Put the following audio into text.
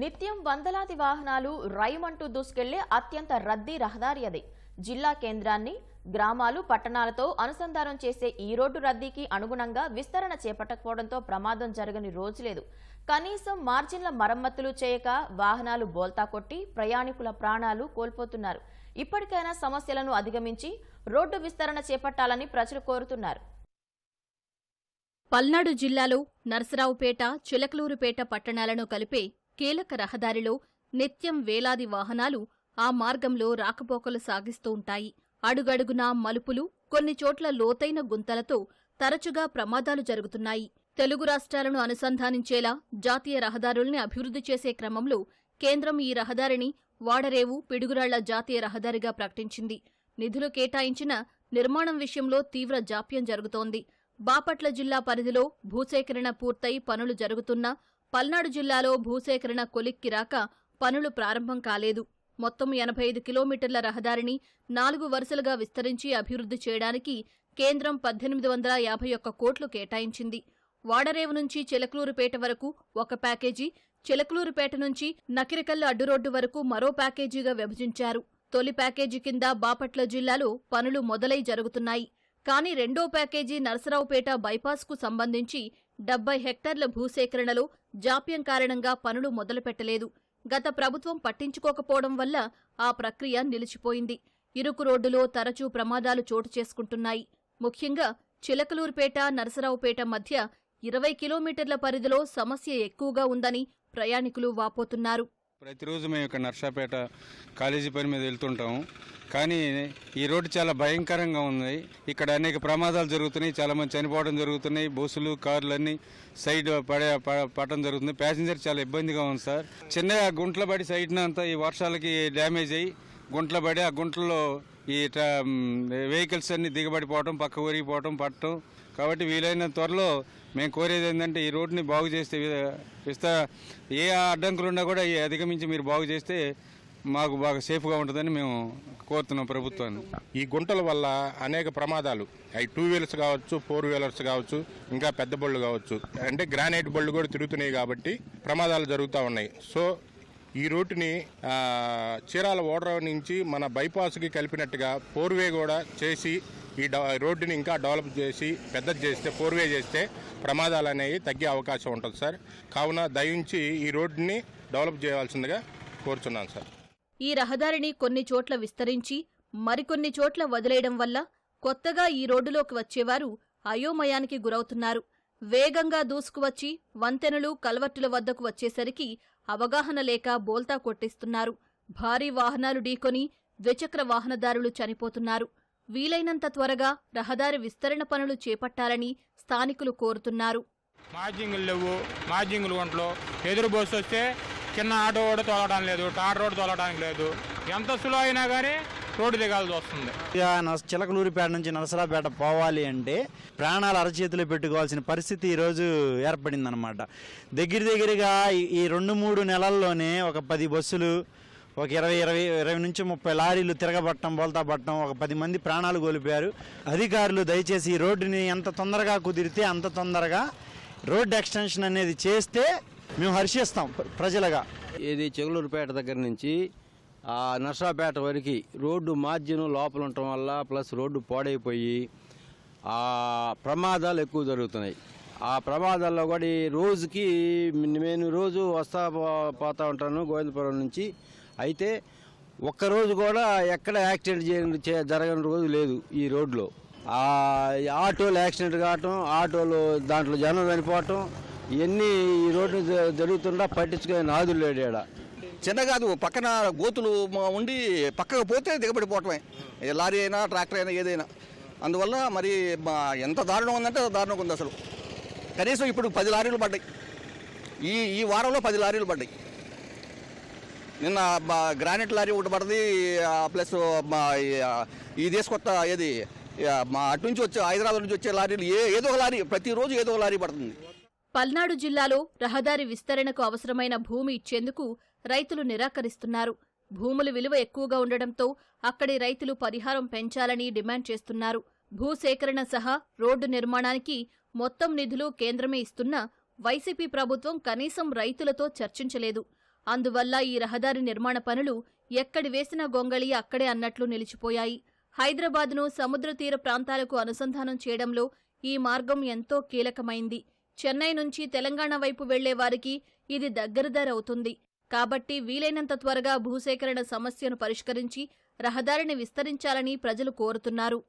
నిత్యం వందలాది వాహనాలు రైమంటూ దూసుకెళ్ళే అత్యంత రద్దీ రహదారి అది. జిల్లా కేంద్రాన్ని గ్రామాలు పట్టణాలతో అనుసంధానం చేసే ఈ రోడ్డు రద్దీకి అనుగుణంగా విస్తరణ చేపట్టకపోవడంతో ప్రమాదం జరగని రోజు లేదు. కనీసం మార్జిన్ల మరమ్మతులు చేయక వాహనాలు బోల్తా కొట్టి ప్రయాణికుల ప్రాణాలు కోల్పోతున్నారు. ఇప్పటికైనా సమస్యలను అధిగమించి రోడ్డు విస్తరణ చేపట్టాలని ప్రజలు కోరుతున్నారు. పల్నాడు జిల్లాలో నరసరావుపేట చిలకలూరుపేట పట్టణాలను కలిపే కీలక రహదారిలో నిత్యం వేలాది వాహనాలు ఆ మార్గంలో రాకపోకలు సాగిస్తూ ఉంటాయి. అడుగడుగునా మలుపులు కొన్ని చోట్ల లోతైన గుంతలతో తరచుగా ప్రమాదాలు జరుగుతున్నాయి. తెలుగు రాష్ట్రాలను అనుసంధానించేలా జాతీయ రహదారుల్ని అభివృద్ధి చేసే క్రమంలో కేంద్రం ఈ రహదారిని వాడరేవు పిడుగురాళ్ళ జాతీయ రహదారిగా ప్రకటించింది. నిధులు కేటాయించిన నిర్మాణం విషయంలో తీవ్ర జాప్యం జరుగుతోంది. బాపట్ల జిల్లా పరిధిలో భూసేకరణ పూర్తయి పనులు జరుగుతున్నా పల్నాడు జిల్లాలో భూసేకరణ కొలిక్కి రాక పనులు ప్రారంభం కాలేదు. మొత్తం ఎనభై ఐదు కిలోమీటర్ల రహదారిని నాలుగు వరుసలుగా విస్తరించి అభివృద్ధి చేయడానికి కేంద్రం పద్దెనిమిది వందల యాభై ఒక్క కోట్లు కేటాయించింది. వాడరేవు నుంచి చిలకలూరుపేట వరకు ఒక ప్యాకేజీ చిలకలూరుపేట నుంచి నకిరికల్లు అడ్డురోడ్డు వరకు మరో ప్యాకేజీగా విభజించారు. తొలి ప్యాకేజీ కింద బాపట్ల జిల్లాలో పనులు మొదలై జరుగుతున్నాయి. కానీ రెండో ప్యాకేజీ నరసరావుపేట బైపాస్కు సంబంధించి డెబ్బై హెక్టార్ల భూసేకరణలో జాప్యం కారణంగా పనులు మొదలుపెట్టలేదు. గత ప్రభుత్వం పట్టించుకోకపోవడం వల్ల ఆ ప్రక్రియ నిలిచిపోయింది. ఇరుకు రోడ్డులో తరచూ ప్రమాదాలు చోటు చేసుకుంటున్నాయి. ముఖ్యంగా చిలకలూరుపేట నరసరావుపేట మధ్య ఇరవై కిలోమీటర్ల పరిధిలో సమస్య ఎక్కువగా ఉందని ప్రయాణికులు వాపోతున్నారు. ప్రతిరోజు మేము ఇక్కడ నర్సాపేట కాలేజీ పని మీద వెళ్తుంటాము. కానీ ఈ రోడ్డు చాలా భయంకరంగా ఉంది. ఇక్కడ అనేక ప్రమాదాలు జరుగుతున్నాయి. చాలా మంది చనిపోవడం జరుగుతున్నాయి. బస్సులు కార్లు అన్నీ సైడ్ పడే పడటం జరుగుతుంది. ప్యాసింజర్ చాలా ఇబ్బందిగా ఉంది సార్. చిన్నగా గుంట్ల పడి సైడ్న అంతా ఈ వర్షాలకి డ్యామేజ్ అయ్యి గుంట్ల పడి ఆ గుంటల్లో ఈ వెహికల్స్ అన్ని దిగబడిపోవటం పక్క ఊరిగిపోవటం పట్టడం కాబట్టి వీలైన త్వరలో మేము కోరేది ఏంటంటే ఈ రోడ్ని బాగు చేస్తే వి- విస్తా ఏ అడ్డంకులు ఉన్నా కూడా అధిగమించి మీరు బాగు చేస్తే మాకు బాగా సేఫ్గా ఉంటుందని మేము కోరుతున్నాం ప్రభుత్వాన్ని. ఈ గుంటల వల్ల అనేక ప్రమాదాలు. అవి టూ వీలర్స్ కావచ్చు ఫోర్ వీలర్స్ కావచ్చు ఇంకా పెద్ద బళ్ళు కావచ్చు. అంటే గ్రానైట్ బళ్ళు కూడా తిరుగుతున్నాయి కాబట్టి ప్రమాదాలు జరుగుతూ ఉన్నాయి. సో ఈ రూట్ని చీరాల ఓడరావు నుంచి మన బైపాస్కి కలిపినట్టుగా ఫోర్వే కూడా చేసి ఈ డ- రోడ్డుని ఇంకా డెవలప్ చేసి పెద్దది చేస్తే ఫోర్ వే చేస్తే ప్రమాదాలు అనేవి తగ్గే అవకాశం ఉంటుంది సార్. కావున దయించి ఈ రోడ్డుని డెవలప్ చేయాల్సిందిగా కోరుతున్నాను సార్. ఈ రహదారిని కొన్ని చోట్ల విస్తరించి మరికొన్ని చోట్ల వదిలేయడం వల్ల కొత్తగా ఈ రోడ్డులోకి వచ్చేవారు అయోమయానికి గురవుతున్నారు. వేగంగా దూసుకువచ్చి వంతెనలు కల్వర్టుల వద్దకు వచ్చేసరికి అవగాహన లేక బోల్తా కొట్టిస్తున్నారు. భారీ వాహనాలు ఢీకొని ద్విచక్ర వాహనదారులు చనిపోతున్నారు. వీలైనంత త్వరగా రహదారి విస్తరణ పనులు చేపట్టాలని స్థానికులు కోరుతున్నారు. మార్జింగులు లేవు. మార్జింగులు ఒంట్లో. ఎదురు బస్సు వస్తే చిన్న ఆటో కూడా తోలడం లేదు. టార్ రోడ్ తోలడానికి లేదు. ఎంత స్లో అయినా కానీ రోడ్డు దిగాల్సి వస్తుంది. చిలకలూరిపేట నుంచి నరసరాపేట పోవాలి అంటే ప్రాణాలు అరచేతిలో పెట్టుకోవాల్సిన పరిస్థితి ఈరోజు ఏర్పడిందనమాట దగ్గర దగ్గరగా ఈ- ఈ రెండు మూడు నెలల్లోనే ఒక పది బస్సులు ఒక ఇరవై ఇరవై ఇరవై నుంచి ముప్పై లారీలు తిరగబట్టడం బోల్తాబట్టడం ఒక పది మంది ప్రాణాలు కోల్పోయారు. అధికారులు దయచేసి ఈ రోడ్డుని ఎంత తొందరగా కుదిరితే అంత తొందరగా రోడ్ ఎక్స్టెన్షన్ అనేది చేస్తే మేము హర్షిస్తాం ప్రజలుగా. ఇది చెగులూరుపేట దగ్గర నుంచి ఆ నర్సాపేట వరకు రోడ్డు మార్జిన్ లోపల ఉండటం వల్ల ప్లస్ రోడ్డు పాడైపోయి ఆ ప్రమాదాలు ఎక్కువ జరుగుతున్నాయి. ఆ ప్రమాదాల్లో కూడా ఈ రోజుకి నేను రోజు వస్తా పో- పోతా ఉంటాను గోవిందపురం నుంచి. అయితే ఒక్కరోజు కూడా ఎక్కడ యాక్సిడెంట్ జరగని రోజు లేదు ఈ రోడ్లో. ఆటోలు యాక్సిడెంట్ కావటం ఆటోలు దాంట్లో జనం చనిపోవటం ఇవన్నీ ఈ రోడ్డు జ- జరుగుతుండా పట్టించుకునే నాదులు లేడు ఇక్కడ చిన్న కాదు పక్కన గోతులు ఉండి పక్కకు పోతే దిగబడిపోవటమే. లారీ అయినా ట్రాక్టర్ అయినా ఏదైనా. అందువల్ల మరి మా ఎంత దారుణం ఉందంటే అంత దారుణంగా ఉంది అసలు. కనీసం ఇప్పుడు పది లారీలు పడ్డాయి. ఈ ఈ వారంలో పది లారీలు పడ్డాయి. నిన్న గ్రానైట్ లారీ ఒకటి పడింది ప్లస్ మా ఈ- ఆ, తీసుకొత్త ఏది అటు నుంచి వచ్చే హైదరాబాద్ నుంచి వచ్చే లారీలు ఏ ఏదో ఒక లారీ ప్రతిరోజు ఏదో ఒక లారీ పడుతుంది. పల్నాడు జిల్లాలో రహదారి విస్తరణకు అవసరమైన భూమి ఇచ్చేందుకు రైతులు నిరాకరిస్తున్నారు. భూముల విలువ ఎక్కువగా ఉండడంతో అక్కడి రైతులు పరిహారం పెంచాలని డిమాండ్ చేస్తున్నారు. భూసేకరణ సహా రోడ్డు నిర్మాణానికి మొత్తం నిధులు కేంద్రమే ఇస్తున్నా వైసీపీ ప్రభుత్వం కనీసం రైతులతో చర్చించలేదు. అందువల్ల ఈ రహదారి నిర్మాణ పనులు ఎక్కడి వేసిన గొంగళి అక్కడే అన్నట్లు నిలిచిపోయాయి. హైదరాబాద్ను సముద్ర తీర ప్రాంతాలకు అనుసంధానం చేయడంలో ఈ మార్గం ఎంతో కీలకమైంది. చెన్నై నుంచి తెలంగాణ వైపు వెళ్ళే వారికి ఇది దగ్గరదరవుతుంది కాబట్టి వీలైనంత త్వరగా భూసేకరణ సమస్యను పరిష్కరించి రహదారిని విస్తరించాలని ప్రజలు కోరుతున్నారు.